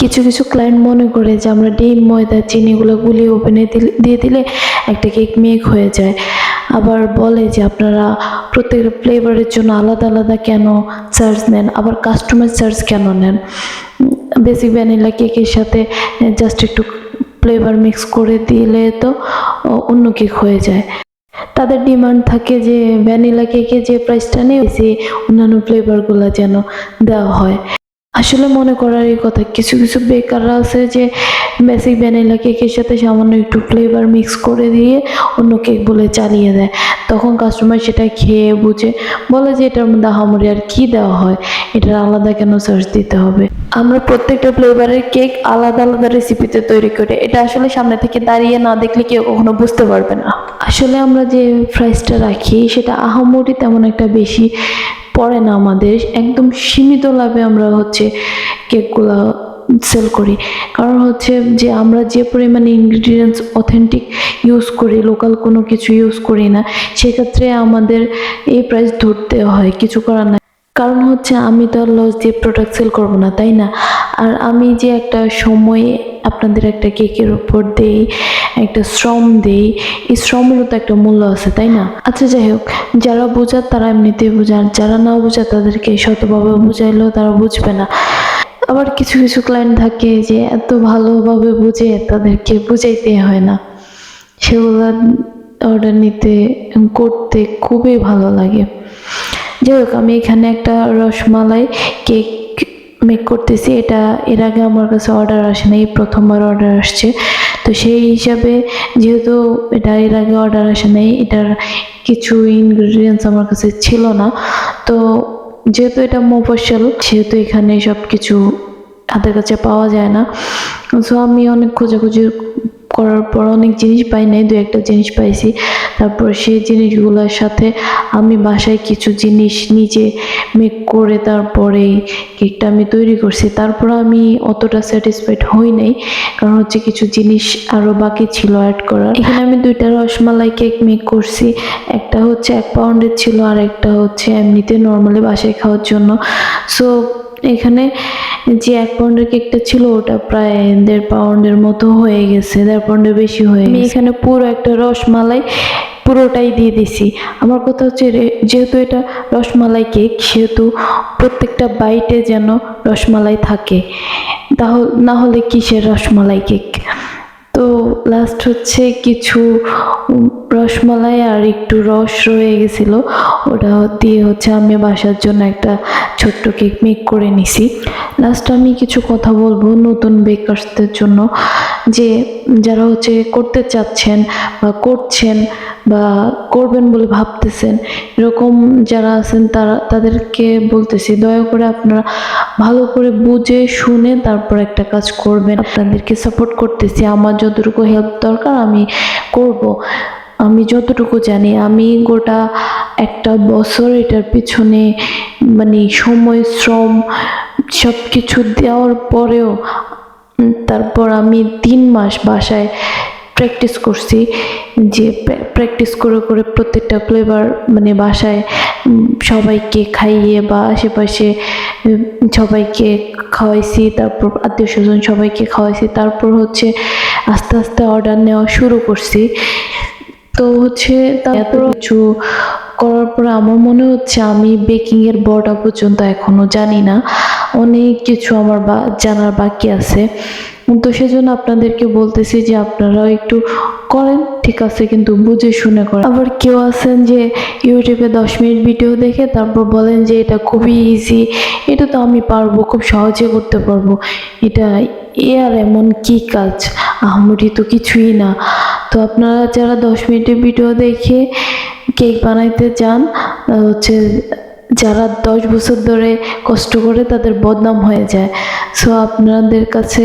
কিছু কিছু ক্লায়েন্ট মনে করে যে আমরা ডিম, ময়দা চিনিগুলো গুলিয়ে ওভেনে দিয়ে দিলে একটা কেক মেক হয়ে যায়। আবার বলে যে আপনারা প্রত্যেকটা ফ্লেভারের জন্য আলাদা আলাদা কেন চার্জ নেন? আবার কাস্টমার চার্জ কেন নেন? বেসিক ভ্যানিলা কেকের সাথে জাস্ট একটু ফ্লেভার মিক্স করে দিলে তো অন্য কেক হয়ে যায়। তাদের ডিমান্ড থাকে যে ভ্যানিলা কেকে যে প্রাইসটা নেই সে অন্যান্য ফ্লেভারগুলো যেন দেওয়া হয়। আসলে মনে করার এই কথা, কিছু কিছু বেকাররা আছে যে বেসিক ভ্যানিলা কেকের সাথে সামান্য একটু ফ্লেভার মিক্স করে দিয়ে অন্য কেক বলে চালিয়ে দেয়। তখন কাস্টমার সেটা খেয়ে বুঝে, বলে যে এটার মধ্যে আহামরি আর কি দেওয়া হয়? এটার আলাদা কেন সার্চ দিতে হবে? আমরা প্রত্যেকটা ফ্লেভারের কেক আলাদা আলাদা রেসিপিতে তৈরি করি। এটা আসলে সামনে থেকে দাঁড়িয়ে না দেখলে কেউ কখনো বুঝতে পারবে না। আসলে আমরা যে প্রাইসটা রাখি, সেটা আহামরি তেমন একটা বেশি পড়ে না আমাদের একদম সীমিত লাভে আমরা হচ্ছে কেকগুলো সেল করি। কারণ হচ্ছে যে আমরা যে পরিমাণে ইনগ্রিডিয়েন্টস অথেন্টিক ইউজ করি লোকাল কোনো কিছু ইউজ করি না, সেক্ষেত্রে আমাদের এই প্রাইস ধরতে হয়, কিছু করার নাই। কারণ হচ্ছে আমি তো আর লস দিয়ে প্রোডাক্ট সেল করব না, তাই না? আর আমি যে একটা সময় আপনাদের একটা কেকের উপর দেই একটা শ্রম দেই, এই শ্রমেরও তো একটা মূল্য আছে, তাই না? আচ্ছা যাই হোক, যারা বোঝার তারা এমনিতেই বোঝার, যারা না বোঝার তাদেরকে শতভাবে বোঝাইলেও তারা বুঝবে না। আবার কিছু কিছু ক্লায়েন্ট থাকে যে এত ভালোভাবে বুঝে তাদেরকে বুঝাইতে হয় না। সেগুলো অর্ডার নিতে, করতে খুবই ভালো লাগে। যাই হোক, আমি এখানে একটা রসমালাই কেক মেক করতেছি, এটা এর আগে আমার কাছে অর্ডার আসে না এই প্রথমবার অর্ডার আসছে। তো সেই হিসাবে যেহেতু এটা এর আগে অর্ডার আসে নাই, এটার কিছু ইনগ্রিডিয়েন্টস আমার কাছে ছিল না। তো যেহেতু এটা মফস্বল সেহেতু এখানে সব কিছু হাতের কাছে পাওয়া যায় না। সো আমি অনেক খোঁজাখুঁজি করার পর অনেক জিনিস পাই নাই দু একটা জিনিস পাইছি। তারপর সেই জিনিসগুলোর সাথে আমি বাসায় কিছু জিনিস নিজে মেক করে তারপরে কেকটা আমি তৈরি করছি। তারপর আমি অতটা স্যাটিসফাইড হই নাই, কারণ হচ্ছে কিছু জিনিস আরও বাকি ছিল অ্যাড করার। এখানে আমি দুইটা রসমালাই কেক মেক করছি, একটা হচ্ছে এক পাউন্ডের ছিল আর একটা হচ্ছে এমনিতে নর্মালি বাসায় খাওয়ার জন্য। সো এখানে যে এক পাউন্ডের কেকটা ছিল ওটা প্রায় দেড় পাউন্ডের মতো হয়ে গেছে দেড় পাউন্ডের বেশি হয়ে গেছে। এখানে পুরো একটা রসমালাই পুরোটাই দিয়ে দিছি। আমার কথা হচ্ছে যেহেতু এটা রসমালাই কেক সেহেতু প্রত্যেকটা বাইটে যেন রসমালাই থাকে। তাহলে না হলে কিসের রসমালাই কেক? তো লাস্ট হচ্ছে কিছু রসমালাই আর একটু রস রয়ে গেছিল, ওটা দিয়ে হচ্ছে আমি বাসার জন্য একটা ছোট্ট কেক মেক করে নিছি। লাস্ট আমি কিছু কথা বলব নতুন বেকার্সদের জন্য, যে যারা হচ্ছে করতে চাচ্ছেন বা করছেন বা করবেন বলে ভাবতেছেন, এরকম যারা আছেন তারা, তাদেরকে বলতেছি, দয়া করে আপনারা ভালো করে বুঝে শুনে তারপর একটা কাজ করবেন। আপনাদেরকে সাপোর্ট করতেছি, আমার যতটুকু হেল্প দরকার আমি করব। আমি যতটুকু জানি, আমি গোটা একটা বছর এটার পিছনে মানে সময়, শ্রম সব কিছু দেওয়ার পরেও, তারপর আমি তিন মাস বাসায় প্র্যাকটিস করছি, যে প্র্যাকটিস করে করে প্রত্যেকটা ফ্লেভার মানে বাসায় সবাইকে খাইয়ে বা আশেপাশে সবাইকে খাওয়াইছি, তারপর আত্মীয় স্বজন সবাইকে খাওয়াইছি, তারপর হচ্ছে আস্তে আস্তে অর্ডার নেওয়া শুরু করছি। তো হচ্ছে তারপর কিছু করার পরে আমার মনে হচ্ছে আমি বেকিং এর বর্ডা পর্যন্ত এখনও জানি না। অনেক কিছু আমার বা, জানার বাকি আছে। তো সেজন্য আপনাদেরকে বলতেছি যে আপনারাও একটু করেন, ঠিক আছে, কিন্তু বুঝে শুনে করেন। আবার কেউ আছেন যে ইউটিউবে দশ মিনিট ভিডিও দেখে তারপর বলেন যে এটা খুবই ইজি এটা তো আমি পারব, খুব সহজে করতে পারব। এটা এ আর এমন কি কাজ? আহমরি তো কিছুই না। তো আপনারা যারা দশ মিনিটের ভিডিও দেখে কেক বানাইতে চান হচ্ছে যারা দশ বছর ধরে কষ্ট করে তাদের বদনাম হয়ে যায়। সো আপনাদের কাছে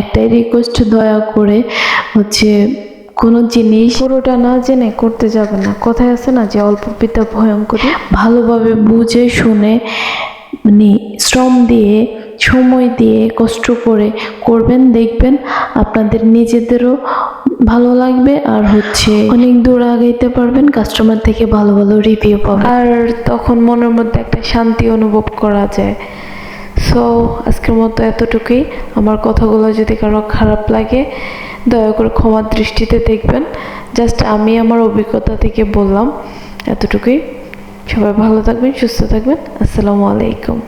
একটাই রিকোয়েস্ট দয়া করে হচ্ছে কোনো জিনিস পুরোটা না জেনে করতে যাবে না। কথায় আছে না যে, অল্প পিতা ভয়ঙ্কর। ভালোভাবে বুঝে, শুনে মানে শ্রম দিয়ে, সময় দিয়ে, কষ্ট করে করবেন, দেখবেন আপনাদের নিজেদেরও ভালো লাগবে আর হচ্ছে অনেক দূর আগাইতে পারবেন কাস্টমার থেকে ভালো ভালো রিভিউ পাবেন। আর তখন মনের মধ্যে একটা শান্তি অনুভব করা যায়। সো আজকের মতো এতটুকুই। আমার কথাগুলো যদি কারও খারাপ লাগে, দয়া করে ক্ষমার দৃষ্টিতে দেখবেন। জাস্ট আমি আমার অভিজ্ঞতা থেকে বললাম এতটুকুই। সবাই ভালো থাকবেন, সুস্থ থাকবেন। আসসালামু আলাইকুম।